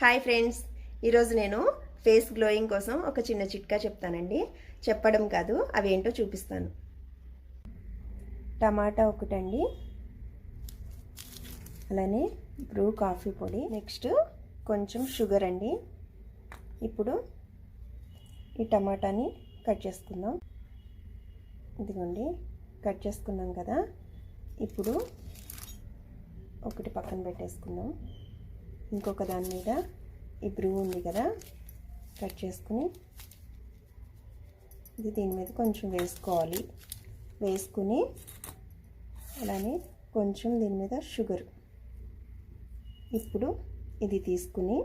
Hi friends. ఈరోజు నేను face glowing కోసం ఒక చిన్న చిట్కా చెప్తానండి. చెప్పడం కాదు అవి ఏంటో చూపిస్తాను. టమాటా ఒకటండి. అలానే బ్రూ కాఫీ పొడి. నెక్స్ట్ కొంచెం షుగర్ అండి. ఇప్పుడు ఈ టమాటాని కట్ చేసుకుందాం. ఇదిగోండి కట్ చేసుకున్నాం కదా. ఇప్పుడు ఒకటి పక్కన పెట్టేసుకుందాం. ఇంకొక దాని మీద ఈ బ్రూ ఉంది కదా కట్ చేసుకుని ఇది దీని మీద కొంచెం వేసుకోవాలి. వేసుకుని అలానే కొంచెం దీని మీద షుగర్. ఇప్పుడు ఇది తీసుకుని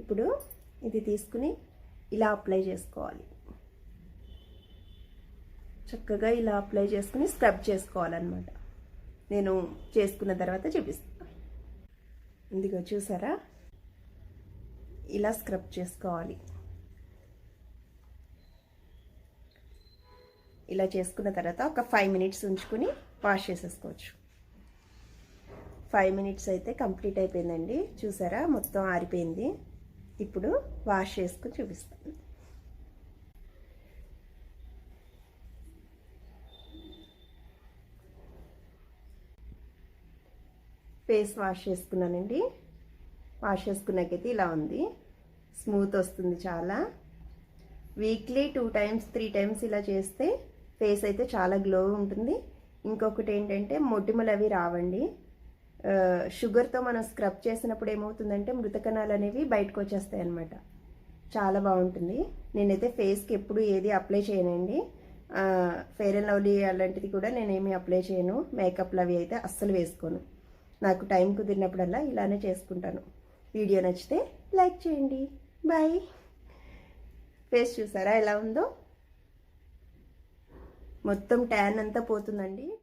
ఇప్పుడు ఇది తీసుకుని ఇలా అప్లై చేసుకోవాలి. చక్కగా ఇలా అప్లై చేసుకుని స్క్రబ్ చేసుకోవాలన్నమాట. నేను చేసుకున్న తర్వాత చూపిస్తాను ఇదిగో చూసారా? ఇలా స్క్రబ్ చేసుకోవాలి. ఇలా చేసుకున్న తర్వాత ఒక ఫైవ్ మినిట్స్ ఉంచుకుని వాష్ చేసేసుకోవచ్చు. ఫైవ్ మినిట్స్ అయితే కంప్లీట్ అయిపోయిందండి. చూసారా? మొత్తం ఆరిపోయింది. ఇప్పుడు వాష్ చేసుకుని చూపిస్తాను. ఫేస్ వాష్ చేసుకున్నానండి. వాష్ చేసుకున్నాకైతే ఇలా ఉంది. స్మూత్ వస్తుంది చాలా. Weekly two times three times ఇలా చేస్తే ఫేస్ అయితే చాలా గ్లో ఉంటుంది. ఇంకొకటి ఏంటంటే మొటిమలు అవి రావండి. షుగర్తో మనం స్క్రబ్ చేసినప్పుడు ఏమవుతుందంటే మృతకణాలు అనేవి బయటకు వచ్చేస్తాయి అనమాట చాలా బాగుంటుంది. నేనైతే ఫేస్కి ఎప్పుడు ఏది అప్లై చేయనండి. ఫెయిర్ అండ్ లవ్లీ అలాంటిది కూడా నేనేమి అప్లై చేయను. మేకప్లు అవి అయితే అస్సలు వేసుకోను. నాకు టైం కుదిరినప్పుడల్లా ఇలానే చేసుకుంటాను. వీడియో నచ్చితే లైక్ చేయండి. బాయ్. ఫేస్ చూసారా ఎలా ఉందో? మొత్తం ట్యాన్ అంతా పోతుందండి.